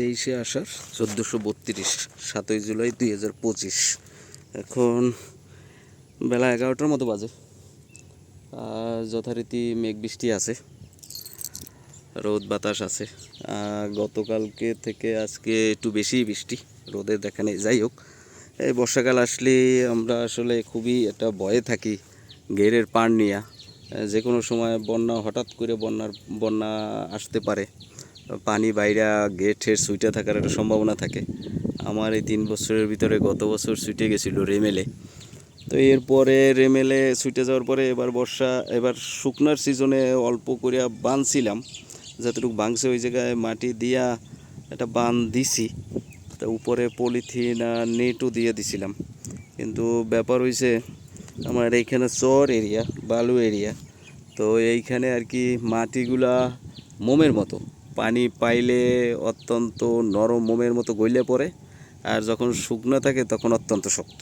তেইশে আষাঢ়, চোদ্দোশো বত্রিশ, সাতই জুলাই দুই হাজার পঁচিশ। এখন বেলা এগারোটার মতো বাজে। আর যথারীতি মেঘ বৃষ্টি আছে, রোদ বাতাস আছে। গতকালকে থেকে আজকে একটু বেশিই বৃষ্টি, রোদের দেখা নেই। যাই হোক, এই বর্ষাকাল আসলে আমরা আসলে খুবই একটা ভয়ে থাকি গেরের পাড় নিয়ে। যে কোনো সময় বন্যা, হঠাৎ করে বন্যার, বন্যা আসতে পারে। পানি বাইরা গেটের সুইটে থাকার একটা সম্ভাবনা থাকে। আমার এই তিন বছরের ভিতরে গত বছর সুইটে গেছিল রেমেলে। তো এরপরে রেমেলে সুইটে যাওয়ার পরে এবার বর্ষা, এবার শুকনার সিজনে অল্প করিয়া বাঁধছিলাম যতটুকু বাঁধছে ওই জায়গায় মাটি দিয়া একটা বাঁধ দিছি। তা উপরে পলিথিন আর নেটও দিয়ে দিছিলাম। কিন্তু ব্যাপার হয়েছে আমার এইখানে চর এরিয়া, বালু এরিয়া। তো এইখানে আর কি মাটিগুলা মোমের মতো। পানি পাইলে অত্যন্ত নরম মোমের মতো গইলে পড়ে, আর যখন শুকনো থাকে তখন অত্যন্ত শক্ত।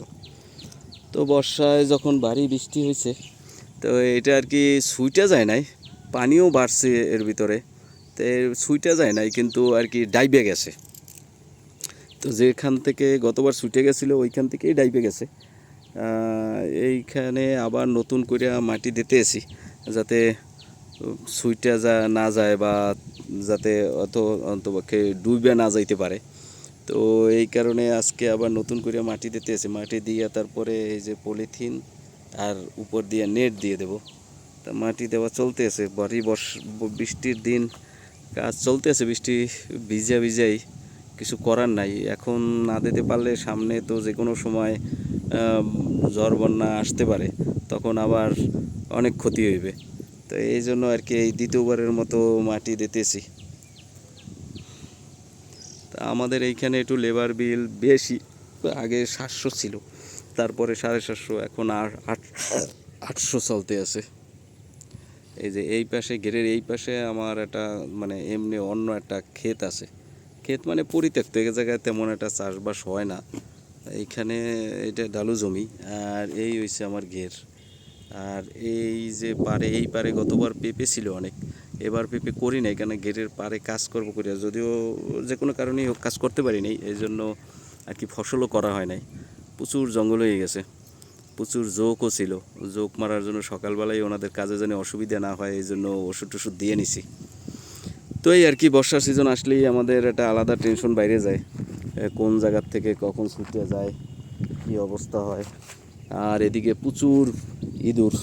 তো বর্ষায় যখন ভারী বৃষ্টি হয়েছে তো এটা আর কি সুইটা যায় নাই, পানিও বাড়ছে এর ভিতরে, তো সুইটা যায় নাই কিন্তু আর কি ডাইবে গেছে। তো যেখান থেকে গতবার ছুটে গেছিল ওইখান থেকেই ডাইবে গেছে। এইখানে আবার নতুন করে মাটি দিতে এসি যাতে সুইটা যা না যায় বা যাতে অত অন্তপক্ষে ডুবে না যাইতে পারে। তো এই কারণে আজকে আবার নতুন করে মাটি দিতে এসে মাটি দিয়ে তারপরে এই যে পলিথিন আর উপর দিয়ে নেট দিয়ে দেব। তা মাটি দেওয়া চলতে আছে। বাড়ি বর্ষ বৃষ্টির দিন কাজ চলতে আছে। বৃষ্টি ভিজা ভিজাই কিছু করার নাই। এখন না দিতে পারলে সামনে তো যে কোনো সময় ঝড় বন্যা আসতে পারে। তখন আবার অনেক ক্ষতি হইবে। তো এই জন্য আর কি এই দ্বিতীয়বারের মতো মাটি দিতেছি। তা আমাদের এইখানে একটু লেবার বিল বেশি, আগে সাতশো ছিল, তারপরে সাড়ে সাতশো, এখন আর আট, আটশো চলতে আছে। এই যে এই পাশে ঘেরের এই পাশে আমার একটা মানে এমনি অন্য একটা ক্ষেত আছে। ক্ষেত মানে পরিত্যক্ত, এক জায়গায় তেমন একটা চাষবাস হয় না। এইখানে এটা ডালু জমি, আর এই হয়েছে আমার ঘের। আর এই যে পারে, এই পারে গতবার পেঁপে ছিল অনেক। এবার পেঁপে করি নাই, কেন গেটের পারে কাজ করব করিয়া। যদিও যে কোনো কারণেই হোক, কাজ করতে পারি নাই, এই জন্য আর কি ফসলও করা হয় নাই। প্রচুর জঙ্গল হয়ে গেছে, প্রচুর জোকও ছিল। জোক মারার জন্য সকালবেলায় ওনাদের কাজে যেন অসুবিধা না হয়, এই জন্য ওষুধ টষুধ দিয়ে নিছি। তো এই আর কি, বর্ষার সিজন আসলেই আমাদের একটা আলাদা টেনশন বাইরে যায়। কোন জায়গার থেকে কখন ছুটে যায়, কি অবস্থা হয়। আর এদিকে প্রচুর ইঁদুর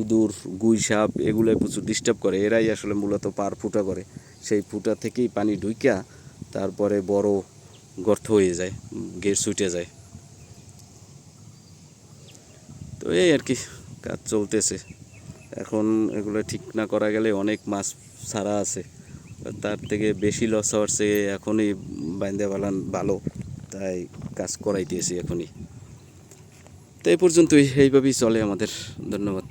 ইঁদুর, গুই সাপ এগুলোই প্রচুর ডিস্টার্ব করে। এরাই আসলে মূলত পার ফুটা করে। সেই ফুটা থেকেই পানি ঢুইকা তারপরে বড় গর্ত হয়ে যায়, গেট ছুটে যায়। তো এই আর কি, কাজ চলতেছে। এখন এগুলো ঠিক না করা গেলে অনেক মাছ ছাড়া আছে। তার থেকে বেশি লস হওয়ার চেয়ে এখনই বাইন্দে ভালো। তাই কাজ করাই করাইতেছি এখনই। তো এই পর্যন্তই। এইভাবেই চলে আমাদের। ধন্যবাদ।